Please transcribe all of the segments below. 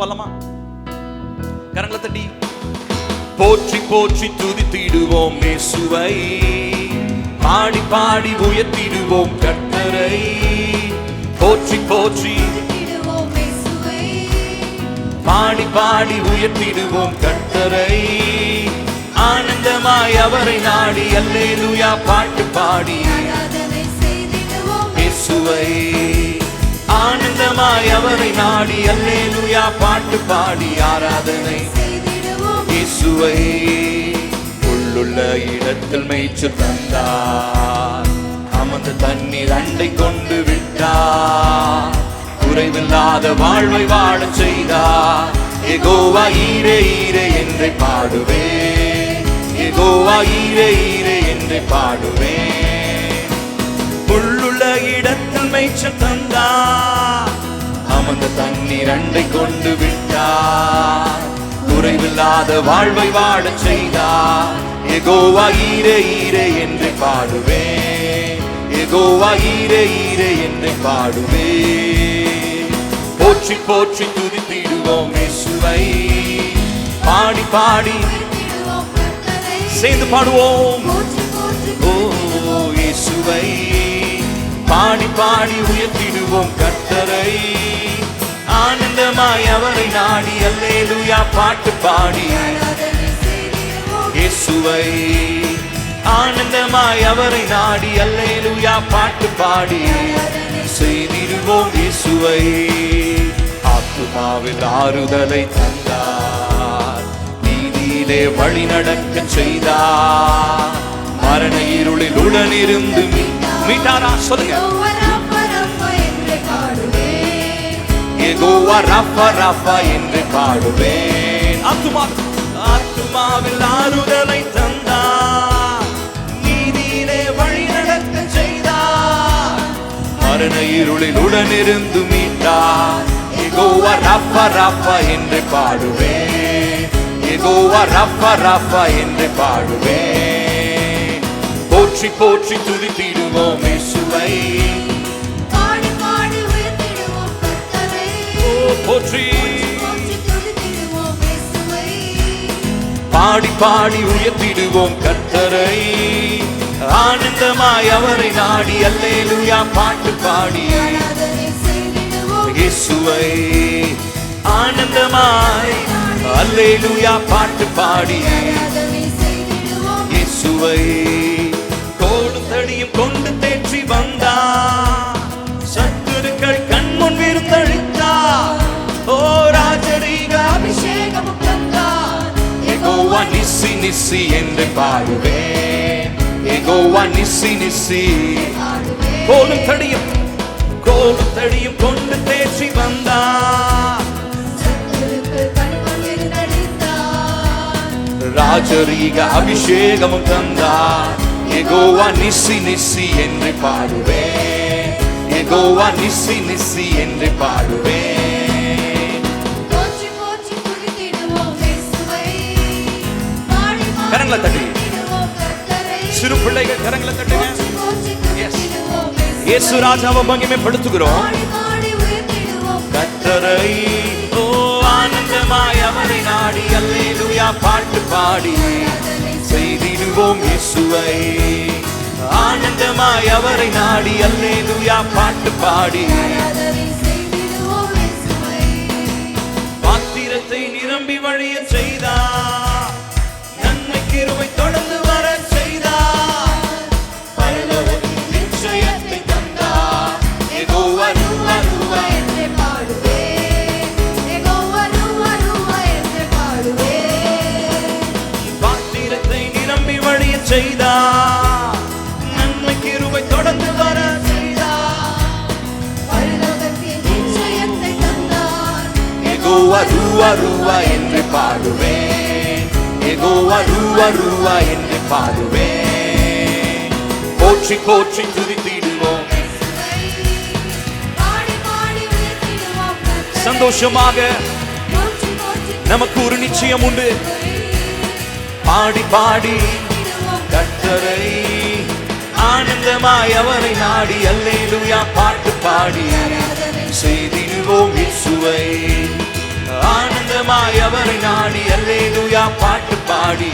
போலாமா? கரங்களை தட்டி. போற்றி போற்றி துதித்திடுவோம் இயேசுவை. பாடி பாடி உயர்த்திடுவோம் கர்த்தரை. போற்றி போற்றி. துதித்திடுவோம் இயேசுவை. பாடி பாடி உயர்த்திடுவோம் கர்த்தரை. ஆனந்தமாய் அவரை நாடி அல்லேலூயா பாட்டு பாடி. இயேசுவை. ஆனந்தமாய் அவரை நாடி அல்லேலூயா பாட்டு பாடி ஆராதனை செய்திடுவோம் இயேசுவை. உள்ளுள்ள இடத்தில் மேய்ச்சு தந்தார். அமர்ந்த தண்ணீர் அண்டை கொண்டு விட்டார். குறைவில்லாத வாழ்வை வாழச் செய்தார். எகோவா ஈரே ஈரே என்று பாடுவே எகோவா ஈரே ஈரே என்று பாடுவே உள்ளுள்ள இடத்தில் மேய்ச்சல் தந்தார் அமர்ந்த தண்ணீர் அண்டை கொண்டு விட்டார் குறைவில்லாத வாழ்வை வாழச் செய்தார் எகோவா ஈரே ஈரே என்று பாடுவே. எகோவா ஈரே ஈரே என்று பாடுவே. போற்றி போற்றி துதித்திடுவோம் இயேசுவை. பாடி பாடி. சேர்ந்து பாடுவோம். பாடி பாடி உயர்த்திடுவோம் கர்த்தரை. ஆனந்தமாய் அவரை நாடி அல்லேலூயா பாட்டு பாடி. இயேசுவை. ஆனந்தமாய் அவரை நாடி அல்லேலூயா பாட்டு பாடி. செய்திடுவோம் இயேசுவை. ஆத்துமாவில் ஆறுதலை தந்தார். நீதியிலே வழி நடக்க செய்தார். மரண இருளில் உடனிருந்து மீன் மீட்டாரா சொல்லுங்க. யெகோவா ராப்பா ராப்பா என்று பாடுவேன். எகோவா ரஃபா ரஃபா என்று பாடுவேன். ஆத்துமா. ஆத்துமாவில் ஆறுதலை தந்தார் நீதியிலே வழி நடக்க செய்தார் மரண இருளில் உடனிருந்து மீட்டார் எகோவா ரஃபா ரஃபா என்று பாடுவேன். எகோவா ரஃபா ரஃபா என்று பாடுவேன். போற்றி போற்றி துதித்திடுவோம் இயேசுவை. போற்றி. பாடி பாடி உயர்த்திடுவோம் கர்த்தரை. ஆனந்தமாய் அவரை நாடி அல்லேலூயா பாட்டு பாடி. இயேசுவை. ஆனந்தமாய் அல்லேலூயா பாட்டு பாடி. இயேசுவை. தடியும் கொண்டு தேற்றி வந்தா சத்துருக்கள் கண்முன் விருந்தளித்தா ஓ ராஜரீக அபிஷேகமும் தந்தார். எகோவா நிசி நிசி என்று பாடுவேன் எகோவா நிசி நிசி. கோலும் தடியும் கோலும் தடியும் கொண்டு தேற்றி வந்தா. ராஜரீக அபிஷேகமும் தந்தார் எகோவா நிசி நிசி என்று பாடுவேன் எகோவா நிசி நிசி என்று பாடுவேன் கரங்களை தட்டி. சிறு பிள்ளைகள் கரங்களை தட்டுங்க. இயேசு ராஜாவை மகிமைப்படுத்துகிறோம் கத்தரை ஓ ஆனந்தமாய் அவரை நாடி அல்லேலூயா பாட்டு பாடி செய்திடுவோம் இயேசுவை. ஆனந்தமாய் அவரை நாடி அல்லேதுயா பாட்டு பாடி. எகோவா ரூவா ரூவா என்று பாடுவேன் எகோவா ரூவா ரூவா என்று பாடுவேன் போற்றி போற்றி துதித்திடுவோம் சந்தோஷமாக நமக்கு ஒரு நிச்சயம் உண்டு. பாடி பாடி துதித்திடுவோம் ஆனந்தமாய் அவரை நாடி அல்லேலுயா பாட்டு பாடி செய்திடுவோம் இசுவை ஆனந்தமாய் அவரை நாடி அல்லேலூயா பாட்டு பாடி.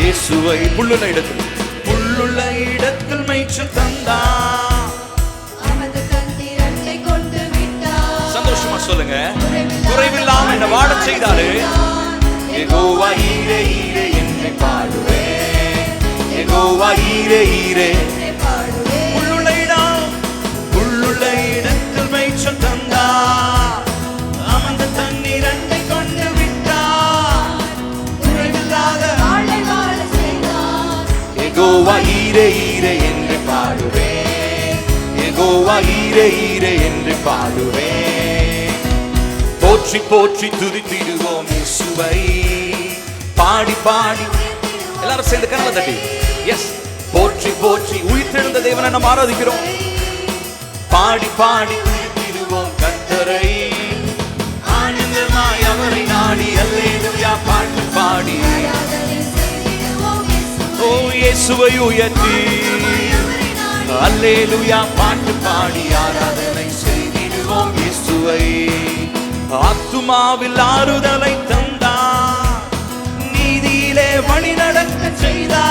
இயேசுவை புல்லுள்ள இடத்தில். புல்லுள்ள இடத்தில் மேய்ச்சல் தந்தா சந்தோஷமா சொல்லுங்க. குறைவில்லாம என்ன வாட செய்தாரு. எகோவா ஈரே ஈரே என்னை பாடுவே. எகோவா ஈரே ஈரே. ஈரே ஈரே என்று பாடுவேன். எகோவா ஈரே ஈரே என்று பாடுவேன். போற்றி போற்றி துதித்திடுவோம் இயேசுவை. பாடி பாடி. எல்லாரும் சேர்ந்து கரங்களை தட்டி. எஸ் போற்றி போற்றி. உயிர்த்தெழுந்த தேவனை நம்ம ஆராதிக்கிறோம். பாடி பாடி. துதித்திடுவோம் கத்தரை இயேசுவை உயர்த்தி. அல்லேலுயா பாட்டு பாடி ஆராதனை செய்திடுவோம் இயேசுவை. ஆத்துமாவில் ஆறுதலை தந்தா. நீதியிலே வழி நடக்க செய்தா.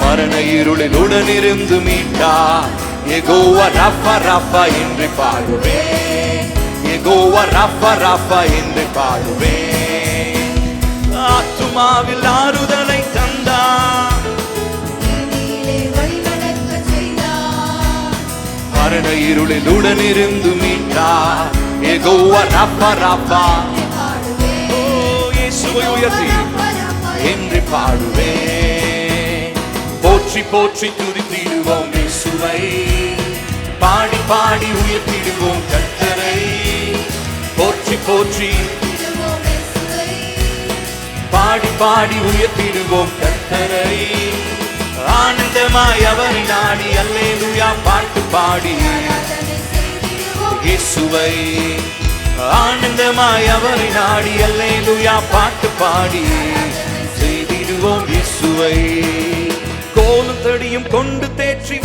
மரண இருளில் உடனிருந்து மீட்டா. எகோவா ரப்பா ரப்பா என்று பாடுவேன் எகோவா ரப்பா ரப்பா என்று பாடுவேன் ஆத்துமாவில் ஆறுதலை தந்தா. மரண இருளில் உடனிருந்து மீட்டார் எகோவா ரஃபா ரஃபா என்னை ஓ இயேசுவை உயர்த்தி. என்று பாடுவேன் போற்றி போற்றி துதித்திடுவோம் இயேசுவை. பாடி பாடி உயர்த்திடுவோம் கத்தரை போற்றி போற்றி. பாடி பாடி உயர்த்திடுவோம் கத்தரை ஆனந்தமாய் அவரை நாடி அல்லேலூயா பாட்டு பாடி. இயேசுவை ஆனந்தமாய் அவரை நாடி அல்லேலூயா பாட்டு பாடி. செய்திடுவோம் இயேசுவை. கோலும் தடியும் கொண்டு தேற்றி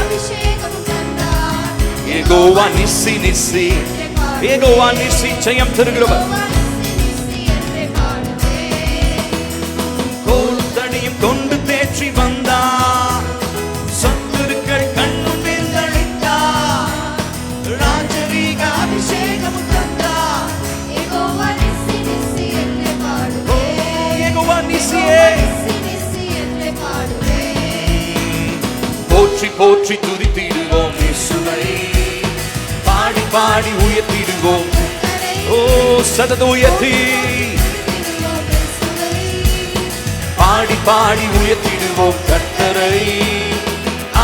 அபிஷேகம் தந்தார். ஏகோவா நிசி நிசி ஏகோவா நிச்சயம் தருகிறவர். நிசி தடியும் கொண்டு தேற்றி வந்தா. சத்துருக்கள் கண்ணும் விருந்தளித்தார் ராஜரீக அபிஷேகம் தந்தா. போற்றி போற்றி துதித்திடுவோம் இயேசுவை. பாடி பாடி உயர்த்திடுவோம் ஓ oh, சதது உயர்த்தி பாடி பாடி உயர்த்திடுவோம் கர்த்தரை.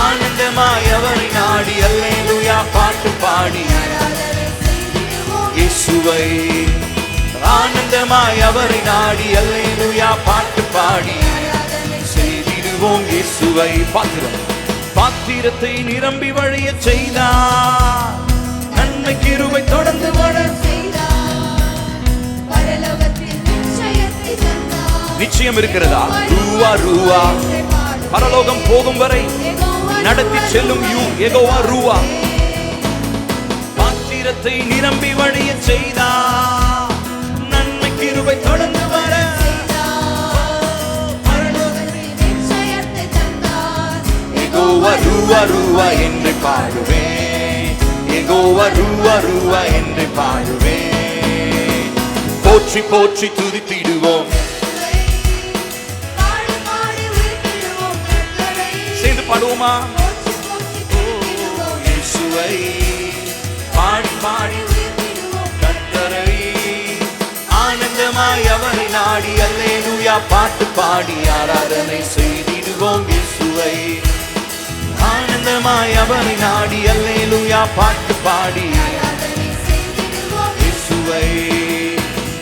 ஆனந்தமாய் அவரை நாடி அல்லேலூயா பாட்டு பாடி. ஆராதனை இயேசுவை. ஆனந்தமாய் அவரை நாடி அல்லேலூயா பாட்டு பாடி. செய்திடுவோம் இயேசுவை. பாத்திரம். பாத்திரத்தை நிரம்பி வழிய செய்தார். நிச்சயம் இருக்கிறதா? ரூவா ரூவா. பரலோகம் போகும் வரை நடத்தி செல்லும் யூ எகோவா ரூவா. பாத்திரத்தை நிரம்பி வழிய செய்தா. நன்மை கிருபை தொடர்ந்து வர. எகோவா ரூவா ரூவா என்று பாடுவேன் எகோவா ரூவா ரூவா என்று பாடுவேன் போற்றி போற்றி துதித்திடுவோம். பாடுவோமா? இயேசுவை பாடி பாடி கர்த்தரை ஆனந்தமாய் அவரை நாடி அல்லேலூயா பாட்டு பாடி ஆராதனை செய்திடுவோம் இயேசுவை. ஆனந்தமாய் அவரை நாடி அல்லேலூயா பாட்டு பாடி இயேசுவை.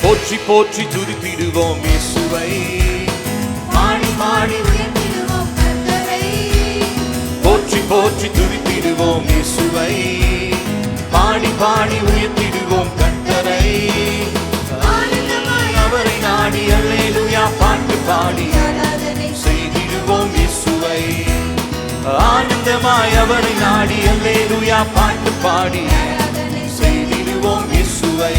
போற்றி போற்றி துதித்திடுவோம் இயேசுவை. பாடி பாடி போற்றி துதித்திடுவோம் இயேசுவை. பாடி பாடி உயர்த்திடுவோம் கட்டரை அவரை நாடி அல்லேலுயா பாட்டு பாடி செய்திடுவோம் இயேசுவை. ஆனந்தமாய் அவரை நாடி அல்லேலுயா பாட்டு பாடி செய்திடுவோம் இயேசுவை.